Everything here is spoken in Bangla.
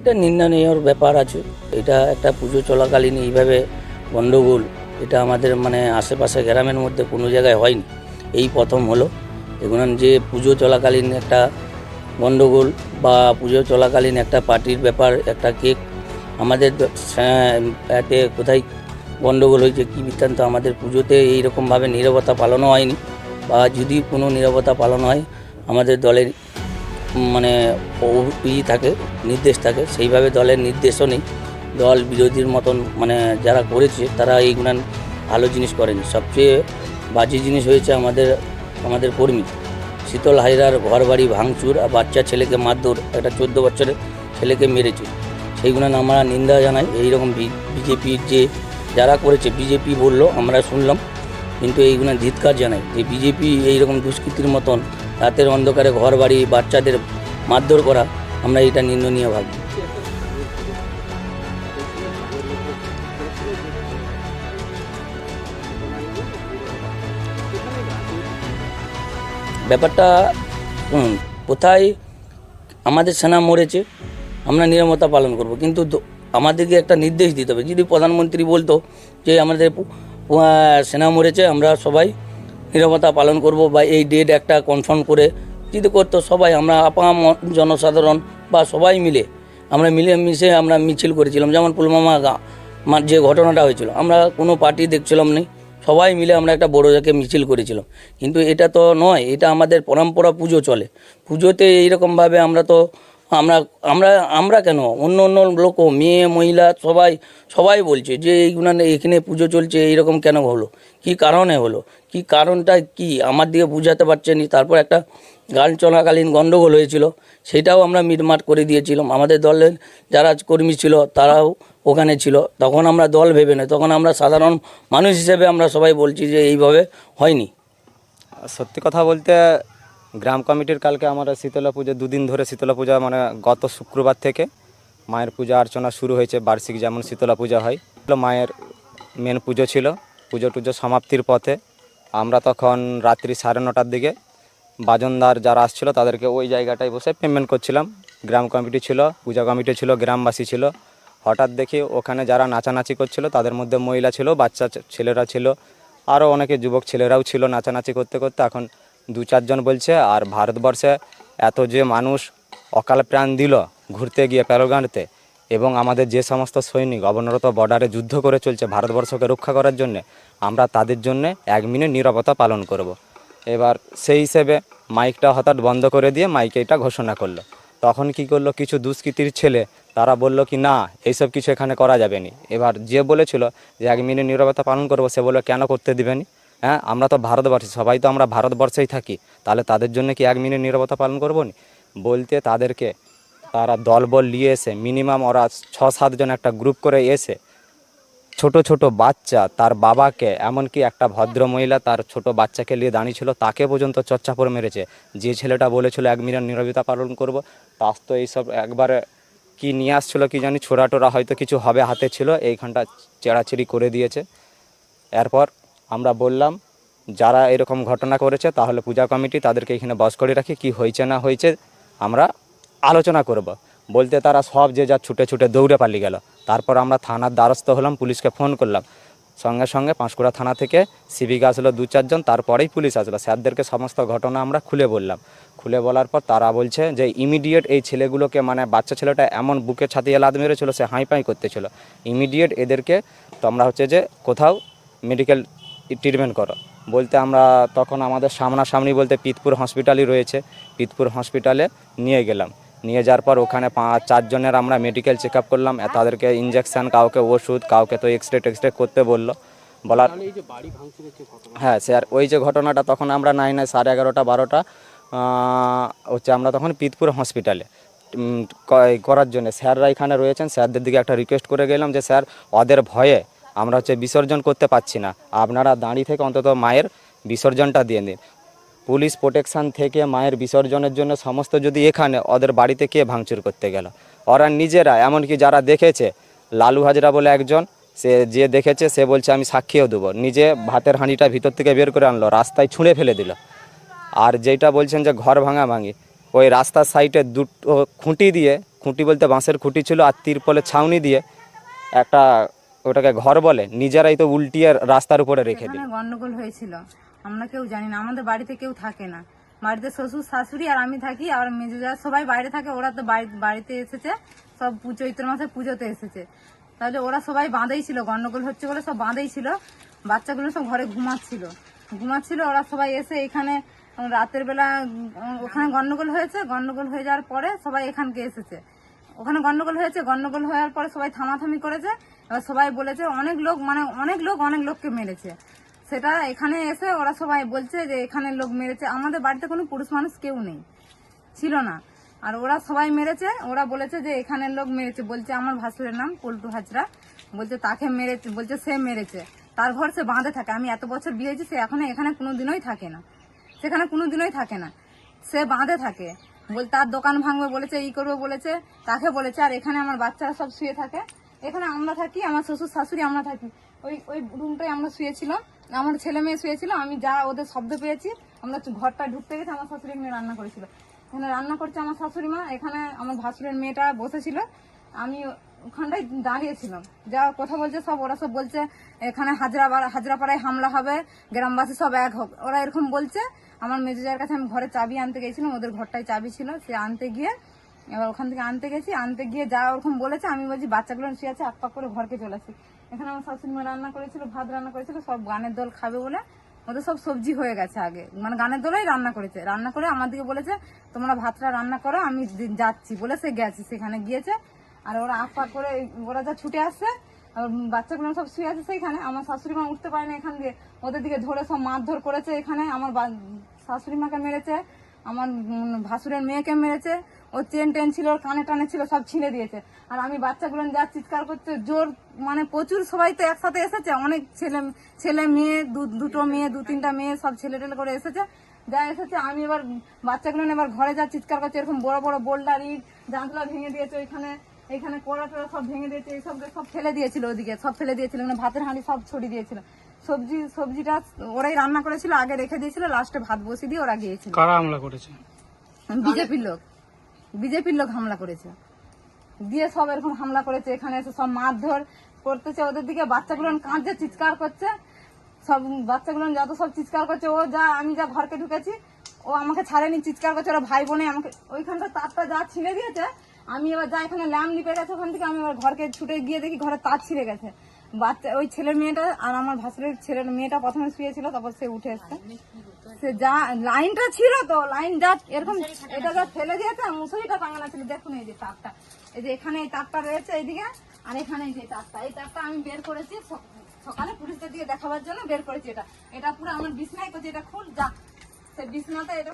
এটা নিন্দনীয় ব্যাপার আছে। এটা একটা পুজো চলাকালীন এইভাবে গণ্ডগোল এটা আমাদের মানে আশেপাশে গ্রামের মধ্যে কোনো জায়গায় হয়নি। এই প্রথম হলো। এগুলো যে পুজো চলাকালীন একটা গণ্ডগোল বা পুজো চলাকালীন একটা পার্টির ব্যাপার, একটা কেক, আমাদের এতে কোথায় গণ্ডগোল হয়েছে কী বৃত্তান্ত, আমাদের পুজোতে এইরকমভাবে নীরবতা পালনও হয়নি। বা যদি কোনো নীরবতা পালন হয়, আমাদের দলের মানে ই থাকে, নির্দেশ থাকে, সেইভাবে দলের নির্দেশও নেই। দল বিরোধীর মতন মানে যারা করেছে, তারা এইগুলো ভালো জিনিস করেনি। সবচেয়ে বাজে জিনিস হয়েছে আমাদের আমাদের কর্মী। শীতল হাইরার ঘর বাড়ি ভাঙচুর আর বাচ্চা ছেলেকে মারধর, একটা চোদ্দ বছরের ছেলেকে মেরেছে। সেইগুলো আমরা নিন্দা জানাই। এইরকম বিজেপির যে যারা করেছে, বিজেপি বলল, আমরা শুনলাম। কিন্তু এইগুলো ধিৎকার জানাই যে বিজেপি এইরকম দুষ্কৃতির মতন রাতের অন্ধকারে ঘর বাড়ি বাচ্চাদের মারধর করা, আমরা এটা নিন্দনীয় ভাবি। ব্যাপারটা কোথায় আমাদের সেনা মরেছে, আমরা নিরাপত্তা পালন করব। কিন্তু আমাদেরকে একটা নির্দেশ দিতে হবে। যদি প্রধানমন্ত্রী বলতো যে আমাদের সেনা মরেছে, আমরা সবাই নিরাপত্তা পালন করব বা এই ডেট একটা কনফার্ম করে যদি করতো সবাই, আমরা আপাম জনসাধারণ বা সবাই মিলে, আমরা মিলে মিশে আমরা মিছিল করেছিলাম। যেমন পুলমামা গা- যে ঘটনাটা হয়েছিল, আমরা কোনো পার্টি দেখছিলাম না সবাই মিলে আমরা একটা বড় জায়গায় মিছিল করেছিলাম। কিন্তু এটা তো নয়, এটা আমাদের পরম্পরা পুজো চলে। পুজোতে এইরকমভাবে আমরা তো আমরা আমরা আমরা কেন? অন্য অন্য লোকও মেয়ে, মহিলা, সবাই সবাই বলছে যে এইগুলো এখানে পুজো চলছে, এইরকম কেন হলো? কি কারণে হলো? কি কারণটা কি? আমার দিকে বুঝাতে পারছেনি তারপর একটা গান চলাকালীন গণ্ডগোল হয়েছিল, সেটাও আমরা মিটমাট করে দিয়েছিলাম। আমাদের দলের যারা কর্মী ছিল, তারাও ওখানে ছিল। তখন আমরা দল ভেবে না তখন আমরা সাধারণ মানুষ হিসেবে আমরা সবাই বলছি যে এইভাবে হয়নি। সত্যি কথা বলতে গ্রাম কমিটির কালকে আমরা শীতলা পুজো, দুদিন ধরে শীতলা পূজা মানে গত শুক্রবার থেকে মায়ের পূজা অর্চনা শুরু হয়েছে বার্ষিক, যেমন শীতলা পূজা হয়। মায়ের মেন পুজো ছিল। পুজো টুজো সমাপ্তির পথে আমরা তখন রাত্রি সাড়ে নটার দিকে বাজনদার যারা আসছিল তাদেরকে ওই জায়গাটায় বসে পেমেন্ট করছিলাম। গ্রাম কমিটি ছিল, পূজা কমিটি ছিল, গ্রামবাসী ছিল। হঠাৎ দেখি ওখানে যারা নাচানাচি করছিল তাদের মধ্যে মহিলা ছিল, বাচ্চা ছেলেরা ছিল। আরও অনেকে যুবক ছেলেরাও ছিল নাচানাচি করতে করতে। এখন দু চারজন বলছে, আর ভারতবর্ষে এত যে মানুষ অকাল প্রাণ দিল ঘুরতে গিয়ে প্যারোগাঁড়তে, এবং আমাদের যে সমস্ত সৈনিক অবনরত বর্ডারে যুদ্ধ করে চলছে ভারতবর্ষকে রক্ষা করার জন্য, আমরা তাদের জন্য এক মিনিট নিরাপত্তা পালন করব। এবার সেই হিসেবে মাইকটা হঠাৎ বন্ধ করে দিয়ে মাইকে এটা ঘোষণা করল। তখন কি করল, কিছু দুষ্কৃতির ছেলে, তারা বলল কি, না, এইসব কিছু এখানে করা যাবে না। এবার যে বলেছিল যে, এক মিনিট নিরাপত্তা পালন করব, সে বলল, কেন করতে দিবেনি হ্যাঁ আমরা তো ভারতবর্ষী সবাই তো আমরা ভারতবর্ষেই থাকি। তাহলে তাদের জন্য কি এক মিনিট নিরাপত্তা পালন করব নি? বলতে তাদেরকে তারা দলবল নিয়ে এসে মিনিমাম ওরা ছ সাতজন একটা গ্রুপ করে এসে, ছোট ছোট বাচ্চা তার বাবাকে, এমনকি একটা ভদ্র মহিলা তার ছোট বাচ্চাকে নিয়ে দাঁড়িয়েছিল তাকে পর্যন্ত চর্চা করে মেরেছে। যে ছেলেটা বলেছিল এক মিনিট নিরবিতা পালন করব, তার তো এইসব একবারে কি নিয়ে আসছিল কি জানি ছোড়া টোরা হয়তো কিছু হবে হাতে ছিল, এইখানটা চেড়াচেড়ি করে দিয়েছে। এরপর আমরা বললাম, যারা এরকম ঘটনা করেছে তাহলে পূজা কমিটি তাদেরকে এখানে বস করে রাখি, কি হয়েছে না হয়েছে আমরা আলোচনা করব। বলতে তারা সব যে যা ছুটে ছুটে দৌড়ে পালিয়ে গেল। তারপর আমরা থানার দ্বারস্থ হলাম, পুলিশকে ফোন করলাম। সঙ্গে সঙ্গে পাঁশকুড়া থানা থেকে সিভিক আসলো দু চারজন তারপরেই পুলিশ আসলো। স্যারদেরকে সমস্ত ঘটনা আমরা খুলে বললাম। খুলে বলার পর তারা বলছে যে ইমিডিয়েট এই ছেলেগুলোকে মানে বাচ্চা ছেলেটা এমন বুকে ছাতিয়ে লাদ মেরেছিল, সে হাই পাই করতেছিল। ইমিডিয়েট এদেরকে তোমরা হচ্ছে যে কোথাও মেডিকেল ট্রিটমেন্ট করো। বলতে আমরা তখন আমাদের সামনাসামনি বলতে পিতপুর হসপিটালই রয়েছে। পিতপুর হসপিটালে নিয়ে গেলাম। নিয়ে যাওয়ার পর ওখানে পাঁচ চারজনের আমরা মেডিকেল চেক আপ করলাম তাদেরকে ইঞ্জেকশন কাউকে ওষুধ কাউকে তো এক্স রে টেক্স রে করতে বলল। বলার হ্যাঁ স্যার ওই যে ঘটনাটা তখন আমরা নাই নাই সাড়ে এগারোটা বারোটা হচ্ছে আমরা তখন পিতপুর হসপিটালে করার জন্য। স্যাররা এখানে রয়েছেন। স্যারদের দিকে একটা রিকোয়েস্ট করে গেলাম যে স্যার ওদের ভয়ে আমরা হচ্ছে বিসর্জন করতে পারছি না। আপনারা দাঁড়িয়ে থেকে অন্তত মায়ের বিসর্জনটা দিয়ে দিন পুলিশ প্রোটেকশান থেকে মায়ের বিসর্জনের জন্য সমস্ত যদি এখানে ওদের বাড়িতে কে ভাঙচুর করতে গেল? ওরা নিজেরা, এমনকি যারা দেখেছে, লালু হাজরা বলে একজন, সে যে দেখেছে, সে বলছে, আমি সাক্ষীও দেবো। নিজে ভাতের হাঁড়িটা ভিতর থেকে বের করে আনলো, রাস্তায় ছুঁড়ে ফেলে দিল। আর যেটা বলছেন যে ঘর ভাঙা ভাঙি, ওই রাস্তার সাইডে দুটো খুঁটি দিয়ে, খুঁটি বলতে বাঁশের খুঁটি ছিল, আর তিরপলের ছাউনি দিয়ে একটা ওটাকে ঘর বলে, নিজেরাই তো উল্টিয়ে রাস্তার উপরে রেখে এখানে গন্ডগোল হয়েছিল। আমরা কেউ জানি না, আমাদের বাড়িতে কেউ থাকে না। বাড়িতে শ্বশুর, শাশুড়ি আর আমি থাকি, আর মেজো যা সবাই বাইরে থাকে, ওরা তো বাড়ি- বাড়িতে এসেছে, সব চৈত্র মাসে পুজোতে এসেছে। তাহলে ওরা সবাই বাঁধেই ছিল, গন্ডগোল হচ্ছে বলে সব বাঁধেই ছিল। বাচ্চাগুলো সব ঘরে ঘুমাচ্ছিল। ঘুমাচ্ছিল, ওরা সবাই এসে এখানে, রাতের বেলা ওখানে গন্ডগোল হয়েছে। গন্ডগোল হয়ে যাওয়ার পরে সবাই এখানকে এসেছে। ওখানে গন্ডগোল হয়েছে, গন্ডগোল হওয়ার পরে সবাই থামাথামি করেছে। এবার সবাই বলেছে, অনেক লোক মানে অনেক লোক, অনেক লোককে মেরেছে। সেটা এখানে এসে ওরা সবাই বলছে যে, এখানে লোক মেরেছে। আমাদের বাড়িতে কোনো পুরুষ মানুষ কেউ নেই। ছিল না। আর ওরা সবাই মেরেছে। ওরা বলেছে যে এখানের লোক মেরেছে। বলছে, আমার ভাসুরের নাম পল্টু হাজরা। বলছে, তাকে মেরেছে। বলছে, সে মেরেছে। তার ঘর সে বাঁধে থাকে। আমি এত বছর বিয়ে হয়েছি, সে এখনও এখানে কোনো দিনই থাকে না। সেখানে কোনো দিনই থাকে না। সে বাঁধে থাকে। বল, তার দোকান ভাঙবে বলেছে, ই করবে বলেছে। তাকে বলেছে, আর এখানে আমার বাচ্চারা সব শুয়ে থাকে। এখানে আমরা থাকি, আমার শ্বশুর শাশুড়ি আমরা থাকি। ওই ওই রুমটায় আমরা শুয়েছিলাম, আমার ছেলে মেয়ে শুয়েছিল, আমি যা ওদের শব্দ পেয়েছি, আমরা ঘরটায় ঢুকতে গেছি আমার শাশুড়ি মেয়ে রান্না করেছিল। এখানে রান্না করছে আমার শাশুড়ি মা এখানে আমার ভাসুরের মেয়েটা বসেছিল, আমি ওখানটায় দাঁড়িয়েছিলাম। যা কথা বলছে, সব ওরা সব বলছে, এখানে হাজরা হাজরাপাড়ায় হামলা হবে, গ্রামবাসী সব এক হোক। ওরা এরকম বলছে, আমার মেজেজার কাছে আমি ঘরে চাবি আনতে গেছিলাম ওদের ঘরটায় চাবি ছিল, সে আনতে গিয়ে এবার ওখান থেকে আনতে গেছি, আনতে গিয়ে যা ওরকম বলেছে, আমি বলছি, বাচ্চাগুলো শুয়ে আছে, এক পাক করে ঘরকে চলে আসি। এখানে আমার শাশুড়ি মা রান্না করেছিল, ভাত রান্না করেছিল, সব গানের দল খাবে বলে ওদের সব সবজি হয়ে গেছে আগে। মানে গানের দলাই রান্না করেছে। রান্না করে আমাদেরকে বলেছে, তোমরা ভাতটা রান্না করো, আমি যাচ্ছি। বলে সে গেছে, সেখানে গিয়েছে। আর ওরা আপ পাক করে ওরা যা ছুটে আসছে, আর বাচ্চাগুলো সব শুয়ে আছে সেইখানে। আমার শাশুড়ি মা উঠতে পারে না এখান দিয়ে। ওদের দিকে ধরে সব মারধর করেছে এখানে। আমার শাশুড়ি মাকে মেরেছে। আমার ভাসুরের মেয়েকে মেরেছে, ও চেন টেন ছিল, ওর কানে টানে ছিল, সব ছিঁড়ে দিয়েছে। আর আমি বাচ্চাগুলো যা চিৎকার করছে জোর মানে প্রচুর সবাই তো একসাথে এসেছে, অনেক ছেলে ছেলে মেয়ে দুটো মেয়ে, দু, তিনটা মেয়ে সব ছেলে টেলে করে এসেছে। যা এসেছে, আমি এবার বাচ্চাগুলো এবার ঘরে যা চিৎকার করছে, এরকম বড় বড় বোল্ডার ইট জানলা ভেঙে দিয়েছে ওইখানে এখানে কোড়া টোড়া সব ভেঙে দিয়েছে এইসব সব ফেলে দিয়েছিল ওদিকে, সব ফেলে দিয়েছিল মানে ভাতের হাঁড়ি সব ছড়িয়ে দিয়েছিল। সবজি সবজিটা ওরাই রান্না করেছিল আগে রেখে দিয়েছিল লাস্টে ভাত বসিয়ে দিয়ে ওরা গিয়েছিল। কারা হামলা করেছে? বিজেপির লোক। বিজেপির লোক হামলা করেছে। দিয়ে সব এরকম হামলা করেছে এখানে এসে সব মারধর করতেছে ওদের দিকে বাচ্চাগুলো কাঁদছে চিৎকার করছে। সব বাচ্চাগুলো যত সব চিৎকার করছে ও যা আমি যা ঘরকে ঢুকেছি ও আমাকে ছাড়েনি চিৎকার করছে ওরা ভাই বোনে আমাকে ওইখানটা তারটা যা ছিঁড়ে দিয়েছে আমি এবার যা এখানে ল্যাম্প লিপে গেছে ওখান থেকে আমি এবার ঘরকে ছুটে গিয়ে দেখি ঘরে তার ছিঁড়ে গেছে। বাচ্চা, ওই ছেলের মেয়েটা আর আমার ভাসুরের ছেলের মেয়েটা প্রথমে শুয়েছিল, তারপর সে উঠে এসছে। সে যা, লাইনটা ছিল তো, লাইন যা, এরকম এটা যা ফেলে দিয়েছে মুসুরিটা টাঙানো ছিল। দেখুন এই যে তারটা। এই যে এখানে এই তারটা রয়েছে এইদিকে, আর এখানে এই যে তারটা। এই তারটা আমি বের করেছি সকালে পুলিশদের দিকে দেখাবার জন্য বের করেছি এটা। এটা পুরো আমার বিছনায় করছে এটা খুল, যা। সে বিছনাতে এটা